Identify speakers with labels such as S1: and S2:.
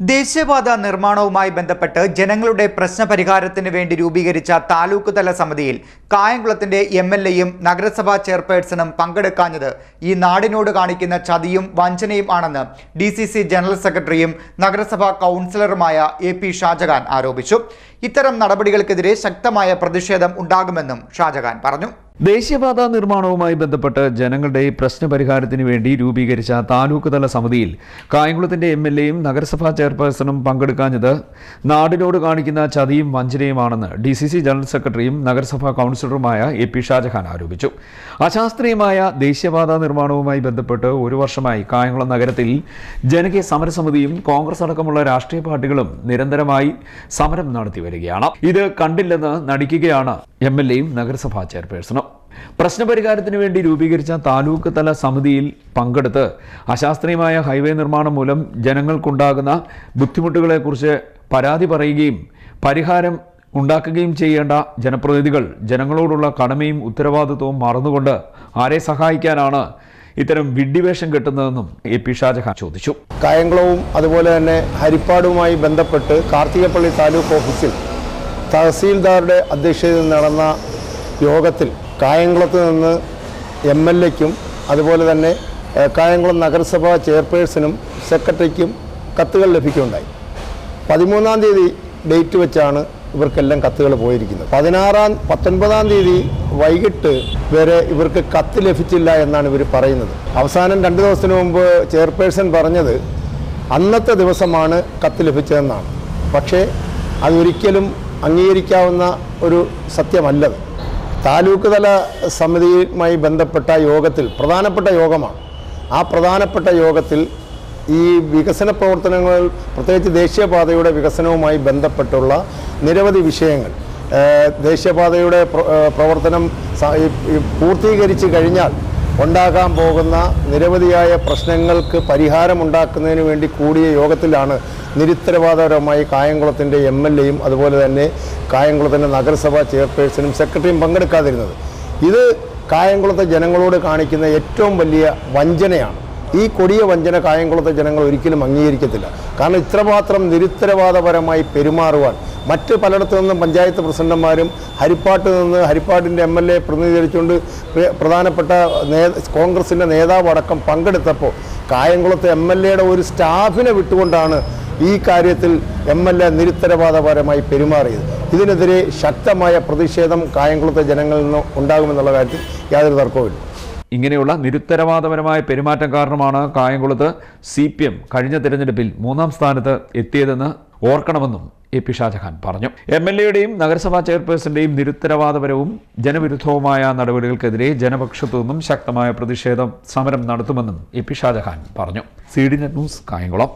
S1: ദേശീയപാത നിർമ്മാണവുമായി ബന്ധപ്പെട്ട് ജനങ്ങളുടെ പ്രശ്നപരിഹാരത്തിന് വേണ്ടി രൂപീകരിച്ച താലൂക്ക് തല സമിതിയിൽ കായംകുളത്തിന്റെ എം എൽ എയും നഗരസഭാ ചെയർപേഴ്സണും പങ്കെടുക്കാഞ്ഞത് ഈ നാടിനോട് കാണിക്കുന്ന ചതിയും വഞ്ചനയും ആണെന്ന് ഡി സി സി ജനറൽ സെക്രട്ടറിയും നഗരസഭാ കൗൺസിലറുമായ എ പി ഷാജഹാൻ ആരോപിച്ചു. ഇത്തരം നടപടികൾക്കെതിരെ ശക്തമായ പ്രതിഷേധം ഉണ്ടാകുമെന്നും ഷാജഹാൻ പറഞ്ഞു.
S2: ദേശീയപാത നിർമ്മാണവുമായി ബന്ധപ്പെട്ട് ജനങ്ങളുടെ പ്രശ്നപരിഹാരത്തിന് വേണ്ടി രൂപീകരിച്ച താലൂക്ക് തല സമിതിയിൽ കായംകുളത്തിന്റെ എം എൽ എയും നഗരസഭാ ചെയർപേഴ്സണും പങ്കെടുക്കാഞ്ഞത് നാടിനോട് കാണിക്കുന്ന ചതിയും വഞ്ചനയുമാണെന്ന് ഡി സി സി ജനറൽ സെക്രട്ടറിയും നഗരസഭാ കൗൺസിലറുമായ എ പി ഷാജഹാൻ ആരോപിച്ചു. അശാസ്ത്രീയമായ ദേശീയപാത നിർമ്മാണവുമായി ബന്ധപ്പെട്ട് ഒരു വർഷമായി കായംകുളം നഗരത്തിൽ ജനകീയ സമരസമിതിയും കോൺഗ്രസ് അടക്കമുള്ള രാഷ്ട്രീയ പാർട്ടികളും നിരന്തരമായി സമരം നടത്തി വരികയാണ് ഇത് കണ്ടില്ലെന്ന് നടിക്കുകയാണ് എം എൽ എയും നഗരസഭാ ചെയർപേഴ്സണും. പ്രശ്നപരിഹാരത്തിന് വേണ്ടി രൂപീകരിച്ച താലൂക്ക് തല സമിതിയിൽ പങ്കെടുത്ത് അശാസ്ത്രീയമായ ഹൈവേ നിർമ്മാണം മൂലം ജനങ്ങൾക്കുണ്ടാകുന്ന ബുദ്ധിമുട്ടുകളെക്കുറിച്ച് പരാതി പറയുകയും പരിഹാരം ഉണ്ടാക്കുകയും ചെയ്യേണ്ട ജനപ്രതിനിധികൾ ജനങ്ങളോടുള്ള കടമയും ഉത്തരവാദിത്വവും മറന്നുകൊണ്ട് ആരെ സഹായിക്കാനാണ് ഇത്തരം വിഡ്ഡിവേഷം കെട്ടുന്നതെന്നും എ പി ഷാജഹാൻ ചോദിച്ചു.
S3: കായംകുളവും അതുപോലെ തന്നെ ഹരിപ്പാടുമായി ബന്ധപ്പെട്ട് കാർത്തികപ്പള്ളി താലൂക്ക് ഓഫീസിൽ തഹസീൽദാരുടെ അധ്യക്ഷതയിൽ നടന്ന യോഗത്തിൽ കായംകുളത്ത് നിന്ന് എം എൽ എക്കും അതുപോലെ തന്നെ കായംകുളം നഗരസഭാ ചെയർപേഴ്സണും സെക്രട്ടറിക്കും കത്തുകൾ ലഭിക്കുകയുണ്ടായി. പതിമൂന്നാം തീയതി ഡേറ്റ് വെച്ചാണ് ഇവർക്കെല്ലാം കത്തുകൾ പോയിരിക്കുന്നത്. പതിനാറാം പത്തൊൻപതാം തീയതി വൈകിട്ട് വരെ ഇവർക്ക് കത്ത് ലഭിച്ചില്ല എന്നാണ് ഇവർ പറയുന്നത്. അവസാനം രണ്ട് ദിവസത്തിന് മുമ്പ് ചെയർപേഴ്സൺ പറഞ്ഞത് അന്നത്തെ ദിവസമാണ് കത്ത് ലഭിച്ചതെന്നാണ്. പക്ഷേ അതൊരിക്കലും അംഗീകരിക്കാവുന്ന ഒരു സത്യമല്ലത്. താലൂക്ക് തല സമിതിയുമായി ബന്ധപ്പെട്ട യോഗത്തിൽ പ്രധാനപ്പെട്ട യോഗമാണ്. ആ പ്രധാനപ്പെട്ട യോഗത്തിൽ ഈ വികസന പ്രവർത്തനങ്ങൾ പ്രത്യേകിച്ച് ദേശീയപാതയുടെ വികസനവുമായി ബന്ധപ്പെട്ടുള്ള നിരവധി വിഷയങ്ങൾ. ദേശീയപാതയുടെ പ്ര- പ്രവർത്തനം പൂർത്തീകരിച്ച് കഴിഞ്ഞാൽ ഉണ്ടാകാൻ പോകുന്ന നിരവധിയായ പ്രശ്നങ്ങൾക്ക് പരിഹാരമുണ്ടാക്കുന്നതിന് വേണ്ടി കൂടിയ യോഗത്തിലാണ് നിരുത്തരവാദപരമായി കായംകുളത്തിന്റെ എം എൽ എയും അതുപോലെ തന്നെ കായംകുളത്തിന്റെ നഗരസഭാ ചെയർപേഴ്സണും സെക്രട്ടറിയും പങ്കെടുക്കാതിരുന്നത്. ഇത് കായംകുളത്തെ ജനങ്ങളോട് കാണിക്കുന്ന ഏറ്റവും വലിയ വഞ്ചനയാണ്. ഈ കൊടിയ വഞ്ചന കായംകുളത്തെ ജനങ്ങൾ ഒരിക്കലും അംഗീകരിക്കത്തില്ല. കാരണം ഇത്രമാത്രം നിരുത്തരവാദപരമായി പെരുമാറുവാൻ മറ്റ് പലയിടത്തു നിന്നും പഞ്ചായത്ത് പ്രസിഡന്റുമാരും ഹരിപ്പാട്ട് നിന്ന് ഹരിപ്പാട്ടിന്റെ എം എൽ എ പ്രതിനിധീകരിച്ചുകൊണ്ട് പ്ര- പ്രധാനപ്പെട്ട നേ കോൺഗ്രസിന്റെ നേതാവ് അടക്കം പങ്കെടുത്തപ്പോൾ കായംകുളത്തെ എം എൽ എയുടെ ഒരു സ്റ്റാഫിനെ വിട്ടുകൊണ്ടാണ് ഈ കാര്യത്തിൽ എം എൽ എ നിരുത്തരവാദപരമായി പെരുമാറിയത്. ഇതിനെതിരെ ശക്തമായ പ്രതിഷേധം കായംകുളത്തെ ജനങ്ങളിൽ നിന്ന് ഉണ്ടാകുമെന്നുള്ള കാര്യത്തിൽ യാതൊരു തർക്കവുമില്ല.
S2: ഇങ്ങനെയുള്ള നിരുത്തരവാദപരമായ പെരുമാറ്റം കാരണമാണ് കായംകുളത്ത് സി പി എം കഴിഞ്ഞ തിരഞ്ഞെടുപ്പിൽ മൂന്നാം സ്ഥാനത്ത് എത്തിയതെന്ന് ഓർക്കണമെന്നും എ പി ഷാജഹാൻ പറഞ്ഞു. എം എൽ എയുടെയും നഗരസഭാ ചെയർപേഴ്സന്റെയും നിരുത്തരവാദപരവും ജനവിരുദ്ധവുമായ നടപടികൾക്കെതിരെ ജനപക്ഷത്തു നിന്നും ശക്തമായ പ്രതിഷേധം സമരം നടത്തുമെന്നും എ പി ഷാജഹാൻ പറഞ്ഞു. C D news Kayamkulam.